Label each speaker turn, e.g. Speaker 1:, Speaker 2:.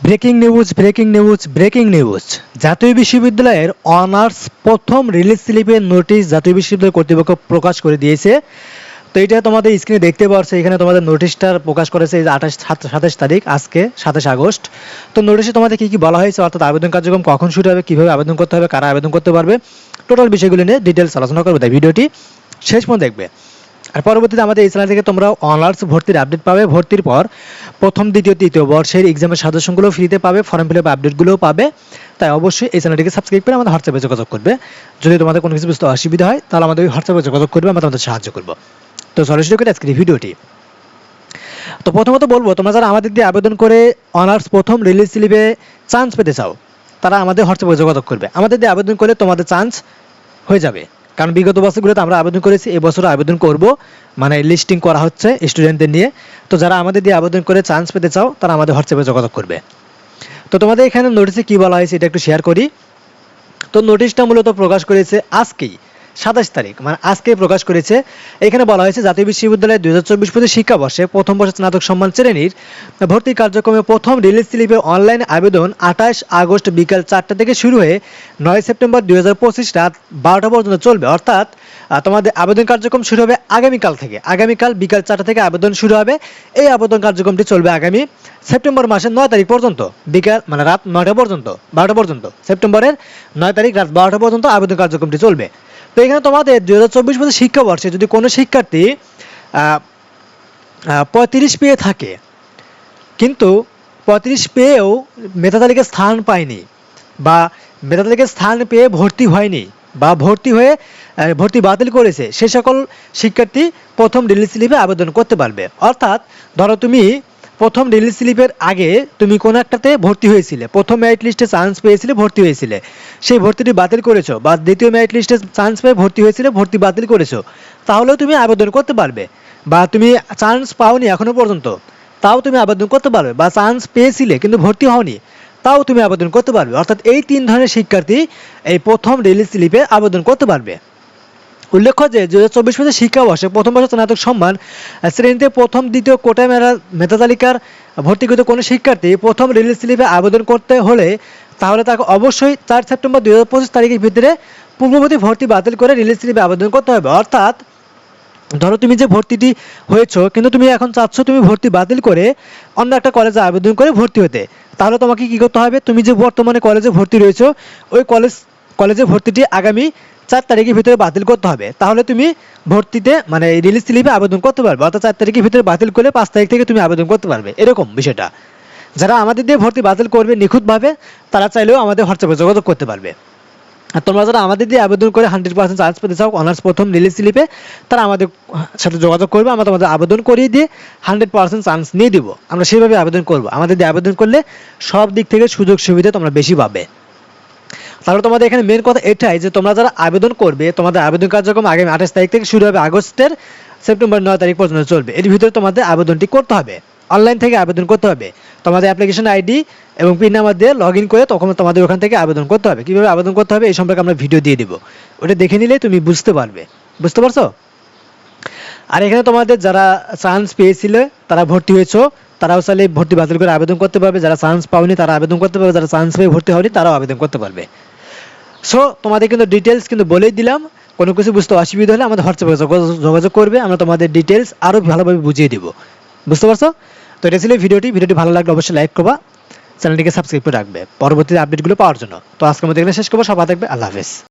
Speaker 1: Breaking news breaking news breaking news. জাতীয় বিশ্ববিদ্যালয়ের honours প্রথম রিলিজ স্লিপের নোটিশ জাতীয় বিশ্ববিদ্যালয় কর্তৃপক্ষ প্রকাশ করে দিয়েছে। তো এটা তোমাদের স্ক্রিনে দেখতে পাচ্ছ এখানে তোমাদের নোটিশটা প্রকাশ করেছে আঠাশ সাতাশ তারিখ, আজকে সাতাশ আগস্ট। তো নোটিশে তোমাদের কী কী বলা হয়েছে, অর্থাৎ আবেদন কার্যক্রম কখন শুরু হবে, কীভাবে আবেদন করতে হবে, কারা আবেদন করতে পারবে, টোটাল বিষয়গুলি নিয়ে ডিটেলস আলোচনা করবে তাই ভিডিওটি শেষ পর্যন্ত দেখবে। আর পরবর্তীতে আমাদের এই চ্যানেল থেকে তোমরা অনার্স ভর্তির আপডেট পাবে। ভর্তির পর প্রথম, দ্বিতীয়, তৃতীয় বর্ষের এক্সামের সাজেশনগুলো ফ্রিতে পাবে ফর্ম ফিল আপ আপডেটগুলোও পাবে। তাই অবশ্যই এই চ্যানেলটিকে সাবস্ক্রাইব করে আমাদের হোয়াটসঅ্যাপে যোগাযোগ করবে। যদি তোমাদের কোনো কিছু বুঝতে অসুবিধা হয়, তাহলে আমাদের ওই হোয়াটসঅ্যাপে যোগাযোগ করবে, আমরা তোমাদের সাহায্য করব। তো সরাসরি করে আজকের ভিডিওটি। তো প্রথমত বলব, তোমরা যারা আমাদের দিয়ে আবেদন করে অনার্স প্রথম রিলিজ স্লিপে চান্স পেতে চাও, তারা আমাদের হোয়াটসঅ্যাপে যোগাযোগ করবে। আমাদের দিয়ে আবেদন করলে তোমাদের চান্স হয়ে যাবে। কারণ বিগত বছরগুলোতে আমরা আবেদন করেছি এবছরও আবেদন করব। মানে লিস্টিং করা হচ্ছে স্টুডেন্টদের নিয়ে। তো যারা আমাদের দিয়ে আবেদন করে চান্স পেতে চাও, তারা আমাদের হোয়াটসঅ্যাপে যোগাযোগ করবে। তো তোমাদের এখানে নোটিশে কী বলা হয়েছে, এটা একটু শেয়ার করি। তো নোটিশটা মূলত প্রকাশ করেছে আজকেই। সাতাশ তারিখ মানে আজকে প্রকাশ করেছে। এখানে বলা হয়েছে, জাতীয় বিশ্ববিদ্যালয় দুই হাজার চব্বিশ পঁচিশ শিক্ষাবর্ষে প্রথম বর্ষের স্নাতক সম্মান শ্রেণির ভর্তি কার্যক্রমে প্রথম রিলিজ স্লিপে অনলাইন আবেদন আঠাশ আগস্ট বিকাল চারটা থেকে শুরু হয়ে নয় সেপ্টেম্বর দুই হাজার পঁচিশ রাত বারোটা পর্যন্ত চলবে। অর্থাৎ তোমাদের আবেদন কার্যক্রম শুরু হবে আগামীকাল থেকে। আগামীকাল বিকাল চারটা থেকে আবেদন শুরু হবে। এই আবেদন কার্যক্রমটি চলবে আগামী সেপ্টেম্বর মাসের নয় তারিখ পর্যন্ত। বিকাল মানে রাত নয়টা পর্যন্ত, বারোটা পর্যন্ত। সেপ্টেম্বরের নয় তারিখ রাত বারোটা পর্যন্ত আবেদন কার্যক্রমটি চলবে। তো এখানে তোমাদের দু হাজার চব্বিশ বছর শিক্ষাবর্ষে যদি কোনো শিক্ষার্থী পঁয়ত্রিশ পেয়ে থাকে, কিন্তু পঁয়ত্রিশ পেয়েও মেধা স্থান পায়নি বা মেধা তালিকায় স্থান পেয়ে ভর্তি হয়নি বা ভর্তি হয়ে ভর্তি বাতিল করেছে, সে সকল শিক্ষার্থী প্রথম রিলিজ স্লিপে আবেদন করতে পারবে। অর্থাৎ ধরো তুমি প্রথম রিলিজ স্লিপের আগে তুমি কোনো একটাতে ভর্তি হয়েছিলে? প্রথম মেরিট লিস্টে চান্স পেয়েছিলে, ভর্তি হয়েছিলে। সেই ভর্তিটি বাতিল করেছ, বা দ্বিতীয় মেরিট লিস্টে চান্স পেয়ে ভর্তি হয়েছিলে, ভর্তি বাতিল করেছ। তাহলেও তুমি আবেদন করতে পারবে, বা তুমি চান্স পাওনি এখনও পর্যন্ত। তাও তুমি আবেদন করতে পারবে, বা চান্স পেয়েছিলে কিন্তু ভর্তি হওনি। তাও তুমি আবেদন করতে পারবে। অর্থাৎ এই তিন ধরনের শিক্ষার্থী এই প্রথম রিলিজ স্লিপে আবেদন করতে পারবে। উল্লেখ্য যে দু হাজার চব্বিশ পঁচিশ শিক্ষাবর্ষে প্রথম বর্ষ স্নাতক সম্মান শ্রেণীতে প্রথম, দ্বিতীয় কোটা মেধা মেধা তালিকার ভর্তিকৃত কোনো শিক্ষার্থী প্রথম রিলিজ স্লিপে আবেদন করতে হলে তাহলে তাকে অবশ্যই চার সেপ্টেম্বর দুই হাজার পঁচিশ তারিখের ভিতরে পূর্ববর্তী ভর্তি বাতিল করে রিলিজ স্লিপে আবেদন করতে হবে। অর্থাৎ, ধরো তুমি যে ভর্তিটি হয়েছো, কিন্তু তুমি এখন চাচ্ছ তুমি ভর্তি বাতিল করে অন্য একটা কলেজে আবেদন করে ভর্তি হতে। তাহলে তোমাকে কি করতে হবে? তুমি যে বর্তমানে কলেজে ভর্তি রয়েছো, ওই কলেজ কলেজে ভর্তিটি আগামী চার তারিখের ভিতরে বাতিল করতে হবে। তাহলে তুমি ভর্তিতে মানে রিলিজ স্লিপে আবেদন করতে পারবে, অর্থাৎ চার তারিখের ভিতরে বাতিল করে পাঁচ তারিখ থেকে তুমি আবেদন করতে পারবে। এরকম বিষয়টা। যারা আমাদের দিয়ে ভর্তি বাতিল করবে নিখুঁতভাবে, তারা চাইলেও আমাদের হোয়াটসঅ্যাপে যোগাযোগ করতে পারবে। আর তোমরা যারা আমাদের দিয়ে আবেদন করে হান্ড্রেড পার্সেন্ট চান্স পেতে চাও অনার্স প্রথম রিলিজ স্লিপে তারা আমাদের সাথে যোগাযোগ করবে, আমরা তোমাদের আবেদন করিয়ে দিয়ে হান্ড্রেড পার্সেন্ট চান্স নিয়ে দিব। আমরা সেইভাবে আবেদন করব। আমাদের দিয়ে আবেদন করলে সব দিক থেকে সুযোগ সুবিধা তোমরা বেশি পাবে। তাহলে তোমাদের এখানে মেন কথা এটাই যে তোমরা যারা আবেদন করবে, তোমাদের আবেদন কার্যক্রম আগামী আঠাশ তারিখ থেকে শুরু হবে আগস্টের সেপ্টেম্বর নয় তারিখ পর্যন্ত চলবে। এর ভিতরে তোমাদের আবেদনটি করতে হবে। অনলাইন থেকে আবেদন করতে হবে। তোমাদের অ্যাপ্লিকেশন আইডি এবং পিন নাম্বার দিয়ে লগ ইন করে তখন তোমাদের ওখান থেকে আবেদন করতে হবে। কীভাবে আবেদন করতে হবে এই সম্পর্কে আমরা ভিডিও দিয়ে দিব। ওটা দেখে নিলে তুমি বুঝতে পারবে। বুঝতে পারছ? আর এখানে তোমাদের যারা চান্স পেয়েছিলে, তারা ভর্তি হয়েছো, তারাও চাইলে ভর্তি বাতিল করে আবেদন করতে পারবে। যারা চান্স পাওনি তারা আবেদন করতে পারবে। যারা চান্স পেয়ে ভর্তি হয়নি তারাও আবেদন করতে পারবে। সো তোমাদের কিন্তু ডিটেলস কিন্তু বলেই দিলাম। কোনো কিছু বুঝতে অসুবিধা হলে আমাদের হোয়াটসঅ্যাপে যোগাযোগ- করবে। আমরা তোমাদের ডিটেলস আরও ভালোভাবে বুঝিয়ে দিব। বুঝতে পারছ? তো এটা ছিল ভিডিওটি। ভিডিওটি ভালো লাগলে অবশ্যই লাইক করবা। চ্যানেলটিকে সাবস্ক্রাইব করে রাখবে। পরবর্তী আপডেটগুলো পাওয়ার জন্য। তো আজকে আমাদের এখানে শেষ করব। সবাই থাকবে। আল্লাহ হাফেজ।